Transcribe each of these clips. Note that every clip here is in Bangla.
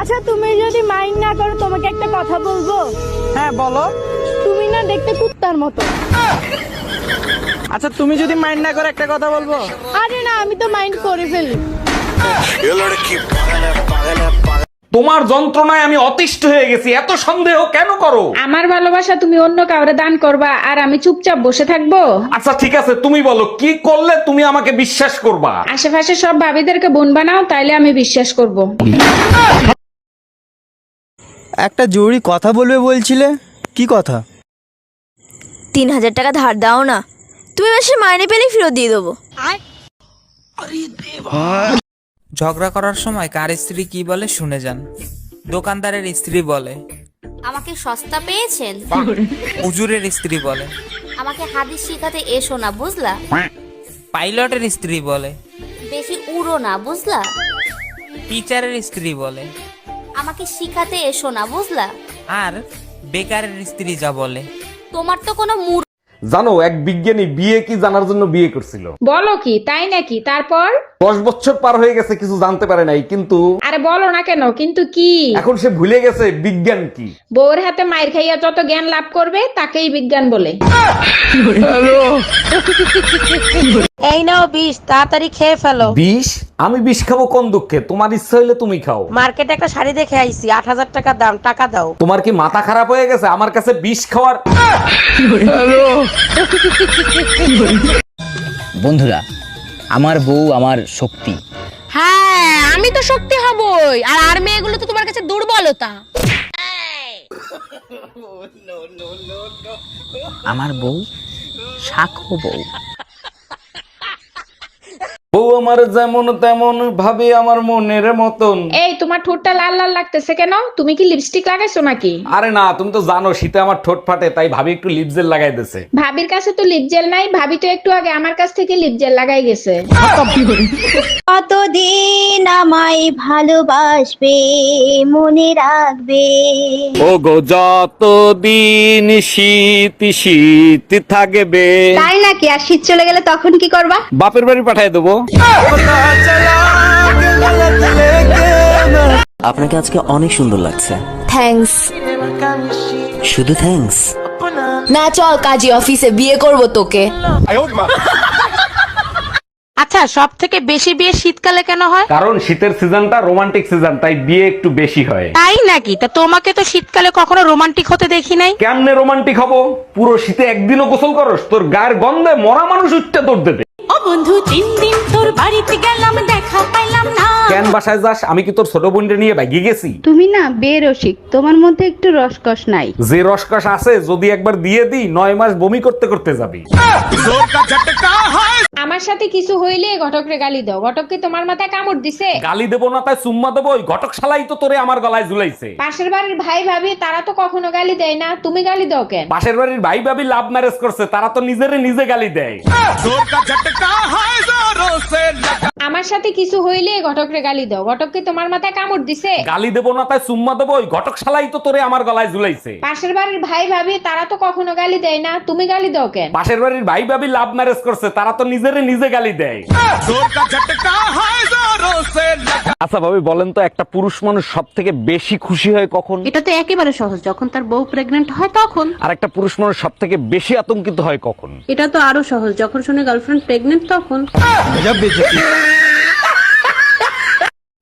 আচ্ছা তুমি যদি মাইন্ড না করো তোমাকে একটা কথা বলব? হ্যাঁ বলো। তুমি না দেখতে কুত্তার মতো। আচ্ছা তুমি যদি মাইন্ড না করো একটা কথা বলব? আরে না আমি তো মাইন্ড করে ফেলি। তোমার যন্ত্রণায় আমি অতিষ্ঠ হয়ে গেছি এত সন্দেহ কেন করো? আমার ভালোবাসা তুমি অন্য কাউরে দান করবা আর আমি চুপচাপ বসে থাকব? আচ্ছা ঠিক আছে তুমি বলো কি করলে তুমি আমাকে বিশ্বাস করবা? আশেপাশে সব ভাবিদেরকে বোন বানাও তাইলে আমি বিশ্বাস করব। একটা জরুরি কথা বলবে বলছিলে? কি কথা? তিন হাজার টাকা ধার দাও না। তুমি মাসে মাইনে পেলেই ফেরত দিয়ে দেবো। ঝগড়া করার সময় কার স্ত্রী কি বলে শুনে যান। দোকানদারের স্ত্রী বলে। আমাকে সস্তা পেয়েছেন? উজুরের স্ত্রী বলে। আমাকে হাদিস শিখাতে এসো না বুঝলা? পাইলটের স্ত্রী বলে। বেশি উড়ো না বুঝলা? টিচারের স্ত্রী বলে। আমাকে শিখাতে এসো না বুঝলা? আর বেকারের স্ত্রী যা বলে। তোমার তো কোনো মুড জানো এক বিজ্ঞানী বিয়ে কি জানার জন্য বিয়ে করছিল? বলো কি তাই নাকি? তারপর? দশ বছর পার হয়ে গেছে কিছু জানতে পারে নাই কিন্তু আরে বলো না কেন কিন্তু কি? এখন সে ভুলে গেছে বিজ্ঞান কি? বউর হাতে মায়ের খাইয়া যত জ্ঞান লাভ করবে তাকেই বিজ্ঞান বলে। এই নাও বিষ তাড়াতাড়ি খেয়ে ফেলো। বিষ? আমি বিষ খাব কোন দুঃখে? তোমার ইচ্ছা হইলে তুমি খাও। মার্কেটে একটা শাড়ি দেখে আইছি আট হাজার টাকা দাম টাকা দাও। তোমার কি মাথা খারাপ হয়ে গেছে? আমার কাছে বিষ খাওয়ার বন্ধুরা আমার বউ আমার শক্তি। হ্যাঁ আমি তো শক্তি হবই আর আর মেয়েগুলো তো তোমার কাছে দুর্বলতা। আমার বউ শাখো বউ। বউ আমার যেমন তেমন ভাবে আমার মনের মতন। ঠোঁটটা লাল লাল লাগতেছে কেন? তুমি কি লিপস্টিক লাগাইছো নাকি? আরে না তুমি তো জানো শীতে আমার ঠোঁট ফাটে তাই ভাবি একটু লিপজেল লাগাই দিছে। ভাবির কাছে তো লিপ জেল নাই ভাবি তো একটু আগে আমার কাছ থেকে লিপ জেল লাগাই গেছে। কতদিন আমায় ভালোবাসবে মনে রাখবে? ও গো যতদিন শীত শীত থাকবে। তাই নাকি? আর শীত চলে গেলে তখন কি করবা? বাপের বাড়ি পাঠাই দেবো। আপনাকে আজকে অনেক সুন্দর লাগছে। থ্যাঙ্কস শুধু থ্যাঙ্কস না চল কাজী অফিসে বিয়ে করব তোকে। আচ্ছা সব থেকে বেশি বিয়ে শীতকালে কেন হয়? কারণ শীতের সিজনটা রোমান্টিক সিজন তাই বিয়ে একটু বেশি হয়। তাই নাকি? তা তোমাকে তো শীতকালে কখনো রোমান্টিক হতে দেখি নাই? কেমনে রোমান্টিক হব? পুরো শীতে একদিনও গোসল করস তোর গায়ের গন্ধে মরা মানুষ উঠতে তোর দেবে। ও বন্ধু তিন দিন তোর বাড়িতে গেলাম দেখা কেন বাসায় যাস আমি কি তোর ছোট বোনটা নিয়ে ভাগিয়ে গেছি? তুমি না বেরসিক তোমার মধ্যে একটু রসকস নাই। যে রসকস আছে যদি একবার দিয়ে দিই নয় মাস বমি করতে করতে যাবি। আমার সাথে কিছু হইলে ঘটকরে গালি দাও। ঘটক কি তোমার মাথায় কামড় দিছে? গালি দেবো না তাই চুম্মা দেবো। ওই ঘটক শালাই তো তোরে আমার গলায় ঝুলাইছে। পাশের বাড়ির ভাই ভাবি তারা তো কখনো গালি দেয় না। তুমি গালি দাও কেন? পাশের বাড়ির ভাই ভাবি লাভ ম্যারেজ করছে তারা তো নিজেরে নিজে গালি দেয়। সাথে কিছু হইলে ঘটকরে গালি দাও। ঘটক কি তোমার মাথায় কামড় দিছে? গালি দেবো না তাই চুম্মা দেবো? ওই ঘটক শালাই তো তোরে আমার গলায় ঝুলাইছে। পাশের বাড়ির ভাই ভাবি তারা তো কখনো গালি দেয় না। তুমি গালি দাও কেন? পাশের বাড়ির ভাই ভাবি লাভ ম্যারেজ করছে তারা তো নিজেরে নিজে গালি দেয়। আচ্ছা ভাবি বলেন তো একটা পুরুষ মানুষ সব থেকে বেশি খুশি হয় কখন? এটা তো একেবারে সহজ। যখন তার বউ প্রেগনেন্ট হয় তখন। আর একটা পুরুষ মানুষ সব থেকে বেশি আতঙ্কিত হয় কখন? এটা তো আরও সহজ। যখন শুনে গার্লফ্রেন্ড প্রেগনেন্ট তখন।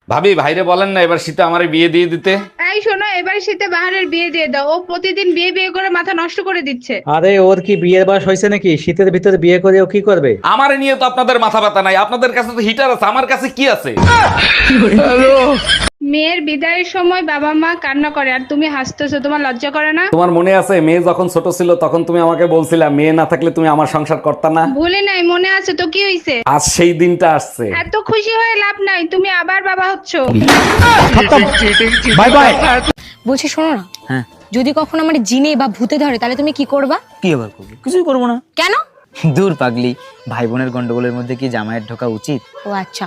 ভাবি ভাইরে বলেন না এবার শীতে আমার বিয়ে দিয়ে দিতে। এই শোনো এবার শীতে বাহারের বিয়ে দিয়ে দাও। ও প্রতিদিন বিয়ে বিয়ে করে মাথা নষ্ট করে দিচ্ছে। আরে ওর কি বিয়ের বয়স হয়েছে নাকি? শীতের ভিতরে বিয়ে করে ও কি করবে? আমার নিয়ে তো আপনাদের মাথা ব্যথা নাই। আপনাদের কাছে তো হিটার আছে আমার কাছে কি আছে? মেয়ের বিদায়ের সময় বাবা মা কান্না করে আর তুমি হাসতেছো তোমার লজ্জা করে না? তোমার মনে আছে মেয়ে যখন ছোট ছিল তখন তুমি আমাকে বলছিলা মেয়ে না থাকলে তুমি আমার সংসার করতা না? ভুলে নাই মনে আছে তো কি হইছে? আজ সেই দিনটা আসছে। এত খুশি হয়ে লাভ নাই তুমি আবার বাবা হচ্ছো। Bye bye. বলছি শোনো না। হ্যাঁ। যদি কখনো আমার জিনে বা ভূতে ধরে তাহলে তুমি কি করবা? কি আবার করব? কিছুই করব না। কেন? দূর পাগলি ভাই বোনের গন্ডগোলের মধ্যে কি জামাইয়ের ঢোকা উচিত? ও আচ্ছা।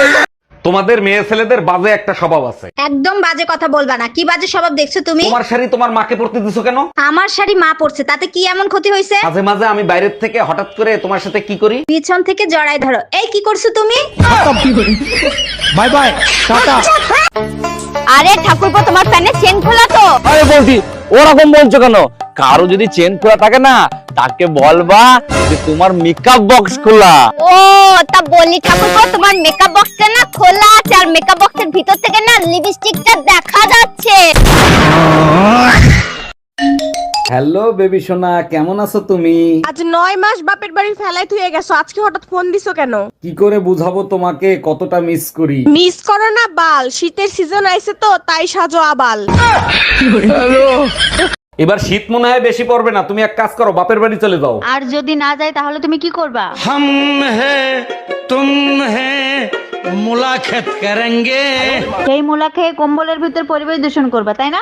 তোমাদের মেয়ে ছেলেদের বাজে একটা স্বভাব আছে। একদম বাজে কথা বলবা না। কি বাজে স্বভাব দেখছ তুমি? তোমার শাড়ি তোমার মাকে পরতে দিছো কেন? আমার শাড়ি মা পড়ছে তাতে কি এমন ক্ষতি হয়েছে? মাঝে মাঝে আমি বাইরের থেকে হঠাৎ করে তোমার সাথে কি করি? পিছন থেকে জড়াই ধরো। এই কি করছ তুমি? Bye bye tata. আরে ঠাকুরপো তোমার প্যানে চেন খোলা তো। আরে বলছি ওরকম বলছো কেন? কারও যদি চেন খোলা থাকে না, তাকে বলবা যে তোমার মেকআপ বক্স খোলা। ও, তা বলি ঠাকুরপো, তোমার মেকআপ বক্সটা না খোলা আছে, আর মেকআপ বক্সের ভিতর থেকে না লিপস্টিকটা দেখা যাচ্ছে। হ্যালো বেবি সোনা কেমন আছো তুমি? আজ নয় মাস বাপের বাড়ি ফেলাই থুয়ে গেছো আজকে হঠাৎ ফোন দিছো কেন? কি করে বুঝাবো তোমাকে কতটা মিস করি? মিস করো না বাল। শীতের সিজন আইছে তো তাই সাজো আবাল। এবার শীত মনে হয় বেশি পড়বে না তুমি এক কাজ করো বাপের বাড়ি চলে যাও। আর যদি না যায় তাহলে তুমি কি করবা? হাম হে তুম হে মুলাখাত সেই মুলা খেয়ে কম্বলের ভিতর পরিবেশ দূষণ করবা তাই না?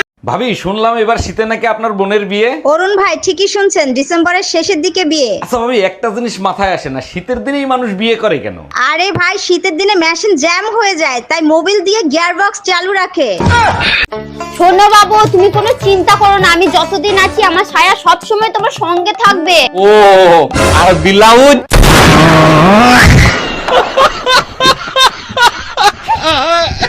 ভাবি শুনলাম এবার শীতে নাকি আপনার বোনের বিয়ে। অরুণ ভাই ঠিকই শুনছেন ডিসেম্বরের শেষের দিকে বিয়ে। আচ্ছা ভাবি একটা জিনিস মাথায় আসে না শীতের দিনেই মানুষ বিয়ে করে কেন? আরে ভাই শীতের দিনে মেশিন জ্যাম হয়ে যায় তাই মোবিল দিয়ে গিয়ার বক্স চালু রাখে। শোনো বাবু তুমি কোনো চিন্তা করো না আমি যতদিন আছি আমার ছায়া সব সময় তোমার সঙ্গে থাকবে। ও আর ব্লাউজ?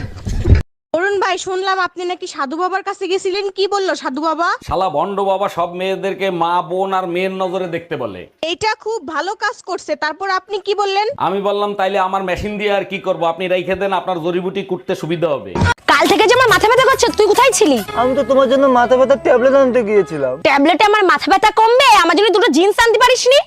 ভাই শুনলাম আপনি নাকি সাধু বাবার কাছে গেছিলেন। কি বলল সাধু বাবা? শালা ভণ্ড বাবা সব মেয়েদেরকে মা বোন আর মেয়ের নজরে দেখতে বলে। এটা খুব ভালো কাজ করছে। তারপর আপনি কি বললেন? আমি বললাম তাইলে আমার মেশিন দিয়ে আর কি করব? আপনি রেখে দেন আপনার জড়িবুটি কুটতে সুবিধা হবে। কাল থেকে যে আমার মাথা ব্যথা করছে তুই কোথায় ছিলি? আমি তো তোমার জন্য মাথা ব্যথার ট্যাবলেট আনতে গিয়েছিলাম। ট্যাবলেটে আমার মাথা ব্যথা কমবে? আমার জন্য দুটো জিন্স আনতে পারিসনি?